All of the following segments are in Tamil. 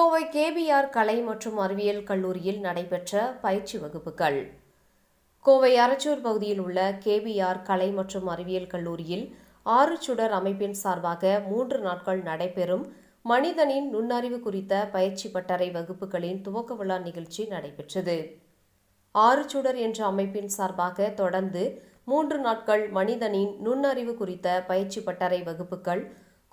கோவை கேபிஆர் கலை மற்றும் அறிவியல் கல்லூரியில் நடைபெற்ற பயிற்சி வகுப்புகள். கோவை அரச்சூர் பகுதியில் உள்ள கேபிஆர் கலை மற்றும் அறிவியல் கல்லூரியில் ஆறு சுடர் அமைப்பின் சார்பாக மூன்று நாட்கள் நடைபெறும் மனிதனின் நுண்ணறிவு குறித்த பயிற்சி பட்டறை வகுப்புகளின் துவக்க விழா நிகழ்ச்சி நடைபெற்றது. ஆறு சுடர் என்ற அமைப்பின் சார்பாக தொடர்ந்து மூன்று நாட்கள் மனிதனின் நுண்ணறிவு குறித்த பயிற்சி பட்டறை வகுப்புகள்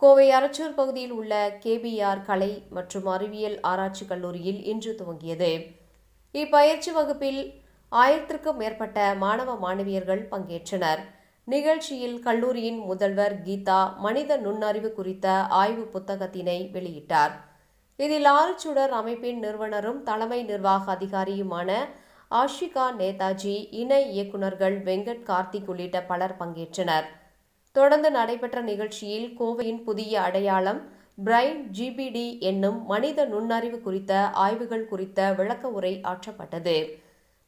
கோவை அரச்சூர் பகுதியில் உள்ள கேபிஆர் கலை மற்றும் அறிவியல் ஆராய்ச்சி கல்லூரியில் இன்று துவங்கியது. இப்பயிற்சி வகுப்பில் ஆயிரத்திற்கும் மேற்பட்ட மாணவ மாணவியர்கள் பங்கேற்றனர். நிகழ்ச்சியில் கல்லூரியின் முதல்வர் கீதா மனித நுண்ணறிவு குறித்த ஆய்வு புத்தகத்தினை வெளியிட்டார். இதில் ஆறுச்சுடர் அமைப்பின் நிறுவனரும் தலைமை நிர்வாக அதிகாரியுமான ஆஷிகா நேதாஜி இணை இயக்குநர்கள் வெங்கட் கார்த்திக் உள்ளிட்ட பலர் பங்கேற்றனர். தொடர்ந்து நடைபெற்ற நிகழ்ச்சியில் கோவையின் புதிய அடையாளம் பிரைன் ஜிபிடி என்னும் மனித நுண்ணறிவு குறித்த ஆய்வுகள் குறித்த விளக்க உரை ஆற்றப்பட்டது.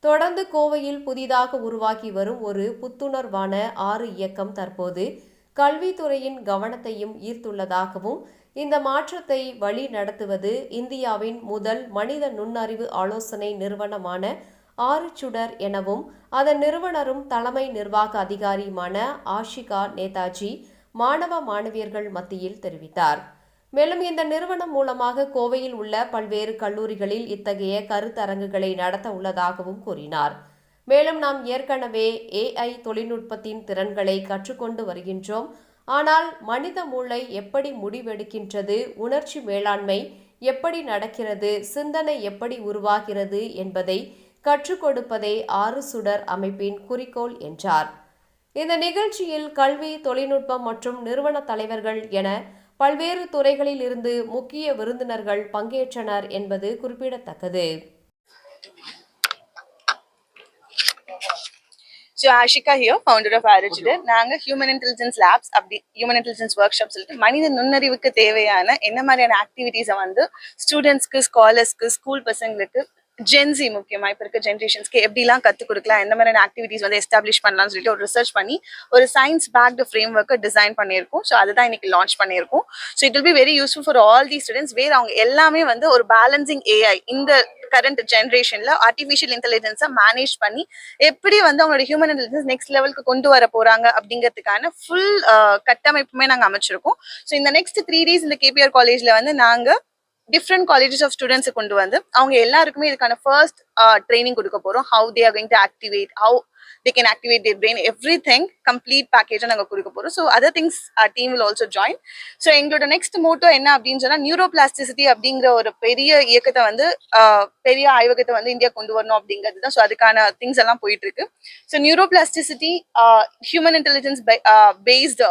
தொடர்ந்து கோவையில் புதிதாக உருவாகி வரும் ஒரு புத்துணர்வான ஆறு இயக்கம் தற்போது கல்வித்துறையின் கவனத்தையும் ஈர்த்துள்ளதாகவும் இந்த மாற்றத்தை வழி நடத்துவது இந்தியாவின் முதல் மனித நுண்ணறிவு ஆலோசனை நிறுவனமான ஆறுச்சுடர் எனவும் அதன் நிறுவனரும் தலைமை நிர்வாக அதிகாரியுமான ஆஷிகா நேதாஜி மாணவ மாணவியர்கள் மத்தியில் தெரிவித்தார். மேலும் இந்த நிறுவனம் மூலமாக கோவையில் உள்ள பல்வேறு கல்லூரிகளில் இத்தகைய கருத்தரங்குகளை நடத்த உள்ளதாகவும் கூறினார். மேலும் நாம் ஏற்கனவே ஏஐ தொழில்நுட்பத்தின் திறன்களை கற்றுக்கொண்டு வருகின்றோம். ஆனால் மனித மூளை எப்படி முடிவெடுக்கின்றது உணர்ச்சி மேலாண்மை எப்படி நடக்கிறது சிந்தனை எப்படி உருவாகிறது என்பதை கற்றுக் கொடுப்பதே ஆறு சுடர் அமைப்பின் குறிக்கோள் என்றார். இந்த நிகழ்ச்சியில் கல்வி தொழில்நுட்பம் மற்றும் நிறுவன தலைவர்கள் என பல்வேறு துறைகளில் இருந்து முக்கிய விருந்தினர்கள் பங்கேற்றனர் என்பது குறிப்பிடத்தக்கது. ஸோ ஆஷிகா ஹியோ ஃபவுண்டர் ஆஃப் ஆரிஜிடர் நாங்கள் ஹியூமன் இன்டெலிஜென்ஸ் லேப்ஸ் அப்படி ஹியூமன் இன்டெலிஜென்ஸ் ஒர்க் ஷாப் சொல்லிட்டு மனித நுண்ணறிவுக்கு தேவையான என்ன மாதிரியான ஆக்டிவிட்டீஸை வந்து ஸ்டூடெண்ட்ஸ்க்கு ஸ்காலர்ஸ்க்கு ஸ்கூல் பசங்களுக்கு ஜென்சி முக்கியமா இப்போ இருக்க ஜென்ரேஷன்ஸ்க்கு எப்படிலாம் கற்றுக் கொடுக்கலாம் எந்த மாதிரியான ஆக்டிவிட்டீஸ் வந்து எஸ்டாப்ளிஷ் பண்ணலாம்னு சொல்லிட்டு ஒரு ரிசர்ச் பண்ணி ஒரு சயின்ஸ் பேக்டு ஃப்ரேம் ஒர்க்கை டிசைன் பண்ணியிருக்கோம் ஸோ அதுதான் இன்னைக்கு லான்ச் பண்ணியிருக்கோம். So it will be very useful for all the students where அவங்க எல்லாமே வந்து ஒரு பேலன்சிங் ஏஐ இந்த கரண்ட் ஜென்ரேஷன்ல ஆர்டிஃபிஷியல் இன்டெலிஜென்ஸை மேனேஜ் பண்ணி எப்படி வந்து அவங்களோட ஹியூமன் இன்டெலிஜென்ஸ் நெக்ஸ்ட் லெவலுக்கு கொண்டு வர போறாங்க அப்படிங்கிறதுக்கான ஃபுல் கட்டமைப்புமே நாங்கள் அமைச்சிருக்கோம். ஸோ இந்த நெக்ஸ்ட் த்ரீ டேஸ் இந்த கேபிஆர் காலேஜ்ல வந்து நாங்கள் டிஃப்ரெண்ட் காலேஜஸ் ஆஃப் ஸ்டூடெண்ட்ஸை கொண்டு வந்து அவங்க எல்லாருக்குமே இதுக்கான ஃபர்ஸ்ட் ட்ரைனிங் கொடுக்க போகிறோம் how they are going to activate how they can activate their brain everything complete பேக்கேஜை நாங்கள் கொடுக்க போகிறோம் so other things team will also join so எங்களோட நெக்ஸ்ட் மோட்டோ என்ன அப்படின்னு சொன்னால் நியூரோ பிளாஸ்டிசிட்டி அப்படிங்கிற ஒரு பெரிய இயக்கத்தை வந்து பெரிய ஆய்வகத்தை வந்து இந்தியா கொண்டு வரணும் அப்படிங்கிறது தான். ஸோ அதுக்கான திங்ஸ் எல்லாம் போயிட்டு இருக்கு. So neuroplasticity human intelligence based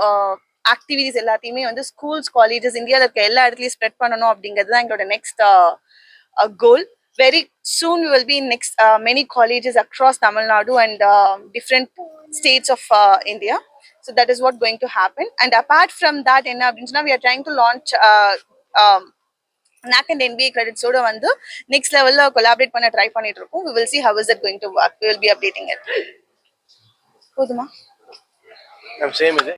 activities எல்லாத்தையுமே வந்து ஸ்கூல்ஸ் காலேஜஸ் இந்தியாவில் இருக்க எல்லா இடத்துலையும் ஸ்ப்ரெட் பண்ணணும் அப்படிங்கிறது தான் எங்களோட next goal very soon will be next many colleges across Tamil Nadu and different states of India so that is what going to happen and apart from that என்ன அப்படின்னு சொன்னால் we are trying to launch NAAC and NBA கிரெடிட்ஸோட வந்து நெக்ஸ்ட் லெவலில் கொலாபரேட் பண்ண ட்ரை பண்ணிட்டு இருக்கோம். We will see how is it going to work will be updating it போதுமா? சேம் இது.